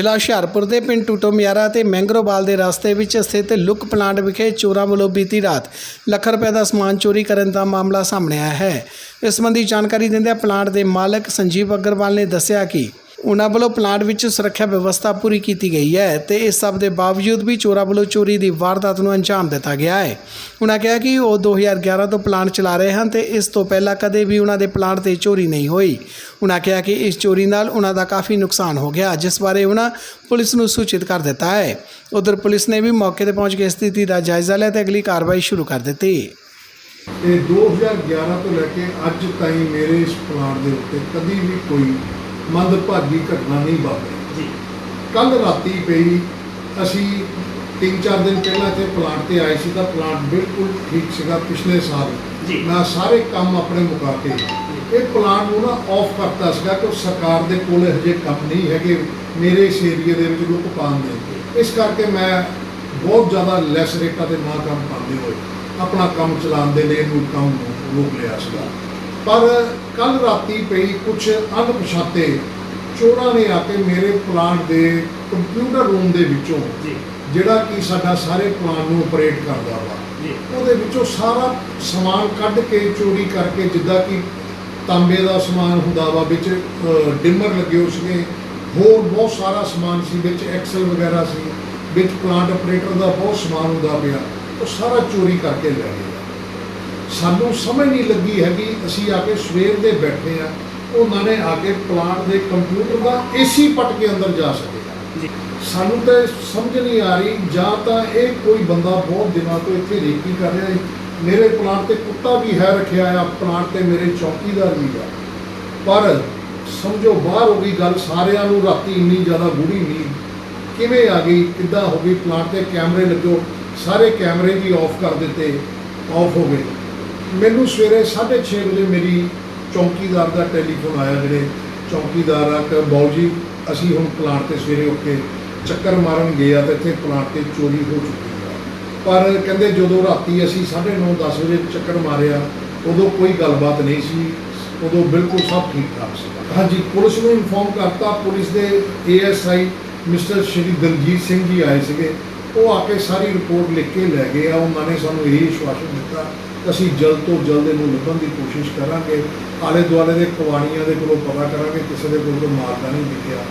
ਜ਼ਿਲ੍ਹਾ ਹੁਸ਼ਿਆਰਪੁਰ ਦੇ ਪਿੰਡ ਟੂਟੋ ਮਿਆਰਾ ਤੇ ਮੈਂਗਰੋਵਾਲ ਦੇ ਰਸਤੇ ਵਿੱਚ ਸਥਿਤ ਲੁੱਕ ਪਲਾਂਟ ਵਿਖੇ ਚੋਰਾਂ ਵੱਲੋਂ ਬੀਤੀ ਰਾਤ ਲੱਖ ਰੁਪਏ ਦਾ ਸਮਾਨ ਚੋਰੀ ਕਰਨ ਦਾ ਮਾਮਲਾ ਸਾਹਮਣੇ ਆਇਆ ਹੈ। ਇਸ ਸੰਬੰਧੀ ਜਾਣਕਾਰੀ ਦਿੰਦਿਆਂ ਪਲਾਂਟ ਦੇ ਮਾਲਕ ਸੰਜੀਵ ਅਗਰਵਾਲ ਨੇ ਦੱਸਿਆ ਕਿ ਉਹਨਾਂ ਵੱਲੋਂ ਪਲਾਂਟ ਵਿੱਚ ਸੁਰੱਖਿਆ ਵਿਵਸਥਾ ਪੂਰੀ ਕੀਤੀ ਗਈ ਹੈ ਤੇ ਇਸ ਸਭ ਦੇ ਬਾਵਜੂਦ ਵੀ ਚੋਰਾਂ ਵੱਲੋਂ ਚੋਰੀ ਦੀ ਵਾਰਦਾਤ ਨੂੰ ਅੰਜਾਮ ਦਿੱਤਾ ਗਿਆ ਹੈ। ਉਹਨਾਂ ਕਿਹਾ ਕਿ ਉਹ 2011 ਤੋਂ ਪਲਾਂਟ ਚਲਾ ਰਹੇ ਹਨ ਤੇ ਇਸ ਤੋਂ ਪਹਿਲਾਂ ਕਦੇ ਵੀ ਉਹਨਾਂ ਦੇ ਪਲਾਂਟ ਤੇ ਚੋਰੀ ਨਹੀਂ ਹੋਈ। ਉਹਨਾਂ ਕਿਹਾ ਕਿ ਇਸ ਚੋਰੀ ਨਾਲ ਉਹਨਾਂ ਦਾ ਕਾਫੀ ਨੁਕਸਾਨ ਹੋ ਗਿਆ, ਜਿਸ ਬਾਰੇ ਉਹਨਾਂ ਪੁਲਿਸ ਨੂੰ ਸੂਚਿਤ ਕਰ ਦਿੱਤਾ ਹੈ। ਉਧਰ ਪੁਲਿਸ ਨੇ ਵੀ ਮੌਕੇ ਤੇ ਪਹੁੰਚ ਕੇ ਸਥਿਤੀ ਦਾ ਜਾਇਜ਼ਾ ਲਿਆ ਤੇ ਅਗਲੀ ਕਾਰਵਾਈ ਸ਼ੁਰੂ ਕਰ ਦਿੱਤੀ। ਤੇ 2011 ਤੋਂ ਲੈ ਕੇ ਅੱਜ ਤਾਈਂ ਮੇਰੇ ਇਸ ਪਲਾਂਟ ਦੇ ਉੱਤੇ ਕਦੀ ਵੀ ਕੋਈ ਮੰਦਭਾਗੀ ਘਟਨਾ ਨਹੀਂ ਵਾਪਰੀ। ਜੀ। ਕੱਲ ਰਾਤੀ ਪਈ ਅਸੀਂ 3-4 ਦਿਨ ਪਹਿਲਾਂ ਇੱਥੇ ਪਲਾਂਟ ਤੇ ਆਏ ਸੀ ਤਾਂ ਪਲਾਂਟ ਬਿਲਕੁਲ ਠੀਕ ਸੀਗਾ ਪਿਛਲੇ ਸਾਲ। ਜੀ। ਮੈਂ ਸਾਰੇ ਕੰਮ ਆਪਣੇ ਮੁਕਾ ਕੇ ਇਹ ਪਲਾਂਟ ਨੂੰ ਨਾ ਆਫ ਕਰਤਾ ਸੀਗਾ ਕਿ ਸਰਕਾਰ ਦੇ ਕੋਲ ਇਹੋ ਜਿਹੇ ਕੰਮ ਨਹੀਂ ਹੈਗੇ ਮੇਰੇ ਇਸ ਏਰੀਆ ਦੇ ਵਿੱਚ ਲੁੱਕ ਪਾਉਣ ਦੇ। ਇਸ ਕਰਕੇ ਮੈਂ ਬਹੁਤ ਜ਼ਿਆਦਾ ਲੈਸ ਰੇਟਾਂ ਤੇ ਨਾ ਕੰਮ ਪਾਉਂਦੇ ਹੋਏ ਆਪਣਾ ਕੰਮ ਚਲਾਉਣ ਦੇ ਲਈ ਇਹਨੂੰ ਕੰਮ ਨੂੰ ਰੋਕ ਲਿਆ ਸੀਗਾ। ਪਰ ਕੱਲ ਰਾਤੀ ਪਈ ਕੁਝ ਅਣਪਛਾਤੇ ਚੋਰਾਂ ਨੇ ਆ ਕੇ ਮੇਰੇ ਪਲਾਂਟ ਦੇ ਕੰਪਿਊਟਰ ਰੂਮ ਦੇ ਵਿੱਚੋਂ ਜੀ। ਜਿਹੜਾ ਕਿ ਸਾਡਾ ਸਾਰੇ ਪਲਾਂਟ ਨੂੰ ਆਪਰੇਟ ਕਰਦਾ ਵਾ ਜੀ। ਉਹਦੇ ਵਿੱਚੋਂ ਸਾਰਾ ਸਮਾਨ ਕੱਢ ਕੇ ਚੋਰੀ ਕਰਕੇ ਜਿੱਦਾਂ ਕਿ ਤਾਂਬੇ ਦਾ ਸਮਾਨ ਹੁੰਦਾ ਵਾ ਵਿੱਚ ਡਿਮਰ ਲੱਗੇ ਸੀਗੇ ਹੋਰ ਬਹੁਤ ਸਾਰਾ ਸਮਾਨ ਸੀ ਵਿੱਚ ਐਕਸਲ ਵਗੈਰਾ ਸੀ ਵਿੱਚ ਪਲਾਂਟ ਆਪਰੇਟਰ ਦਾ ਬਹੁਤ ਸਮਾਨ ਹੁੰਦਾ ਪਿਆ ਉਹ ਸਾਰਾ ਚੋਰੀ ਕਰਕੇ ਲੈ ਗਏ। ਸਾਨੂੰ ਸਮਝ ਨਹੀਂ ਲੱਗੀ ਹੈਗੀ ਅਸੀਂ ਆ ਕੇ ਸਵੇਰ ਦੇ ਬੈਠੇ ਆ ਉਹਨਾਂ ਨੇ ਆ ਕੇ ਪਲਾਂਟ ਦੇ ਕੰਪਿਊਟਰ ਦਾ ਏਸੀ ਪਟ ਕੇ ਅੰਦਰ ਜਾ ਸਕੇ। ਸਾਨੂੰ ਤਾਂ ਸਮਝ ਨਹੀਂ ਆ ਰਹੀ ਜਾਂ ਤਾਂ ਇਹ ਕੋਈ ਬੰਦਾ ਬਹੁਤ ਦਿਨਾਂ ਤੋਂ ਇੱਥੇ ਰੇਕੀ ਕਰ ਰਿਹਾ ਹੈ। ਮੇਰੇ ਪਲਾਂਟ ਤੇ ਕੁੱਤਾ ਵੀ ਹੈ ਰੱਖਿਆ ਆ ਪਲਾਂਟ ਤੇ ਮੇਰੇ ਚੌਕੀਦਾਰ ਵੀ ਆ। ਪਰ ਸਮਝੋ ਬਾਹਰ ਹੋ ਗਈ ਗੱਲ ਸਾਰਿਆਂ ਨੂੰ ਰਾਤੀ ਇੰਨੀ ਜ਼ਿਆਦਾ ਗੂੜੀ ਨੀਂਦ ਕਿਵੇਂ ਆ ਗਈ ਕਿੱਦਾਂ ਹੋ ਗਈ? ਪਲਾਂਟ ਤੇ ਕੈਮਰੇ ਲੱਗੋ ਸਾਰੇ ਕੈਮਰੇ ਵੀ ਆਫ ਕਰ ਦਿੱਤੇ ਆਫ ਹੋ ਗਏ। ਮੈਨੂੰ ਸਵੇਰੇ 6:30 ਵਜੇ ਮੇਰੀ ਚੌਕੀਦਾਰ ਦਾ ਟੈਲੀਫੋਨ ਆਇਆ, ਜਿਹੜੇ ਚੌਕੀਦਾਰ ਆ, ਕਿ ਬਾਊ ਜੀ, ਅਸੀਂ ਹੁਣ ਪਲਾਂਟ ਤੇ ਸਵੇਰੇ ਉੱਠ ਕੇ ਚੱਕਰ ਮਾਰਨ ਗਏ ਆ ਤੇ ਇੱਥੇ ਪਲਾਂਟ ਤੇ ਚੋਰੀ ਹੋ ਚੁੱਕੀ ਆ। ਪਰ ਕਹਿੰਦੇ ਜਦੋਂ ਰਾਤੀ ਅਸੀਂ 9:30 10 ਵਜੇ ਚੱਕਰ ਮਾਰਿਆ, ਉਦੋਂ ਕੋਈ ਗੱਲਬਾਤ ਨਹੀਂ ਸੀ, ਉਦੋਂ ਬਿਲਕੁਲ ਸਭ ਠੀਕ ਠਾਕ ਸੀ। ਹਾਂਜੀ, ਪੁਲਿਸ ਨੂੰ ਇਨਫੋਰਮ ਕਰਤਾ, ਪੁਲਿਸ ਦੇ ਏਐਸਆਈ ਮਿਸਟਰ ਸ਼੍ਰੀ ਦਲਜੀਤ ਸਿੰਘ ਜੀ ਆਏ ਸੀਗੇ। ਉਹ ਆ ਕੇ ਸਾਰੀ ਰਿਪੋਰਟ ਲਿਖ ਕੇ ਲੈ ਗਏ ਆ, ਉਹਨਾਂ ਨੇ ਸਾਨੂੰ ਇਹ ਵਿਸ਼ਵਾਸਨ ਦਿੱਤਾ ਅਸੀਂ ਜਲਦ ਤੋਂ ਜਲਦ ਇਹਨੂੰ ਲੱਭਣ ਦੀ ਕੋਸ਼ਿਸ਼ ਕਰਾਂਗੇ। ਆਲੇ ਦੁਆਲੇ ਦੇ ਕਵਾੜੀਆਂ ਦੇ ਕੋਲੋਂ ਪਤਾ ਕਰਾਂਗੇ, ਕਿਸੇ ਦੇ ਕੋਲ ਕੋਈ ਮਾਲ ਨਹੀਂ ਵਿਕਿਆ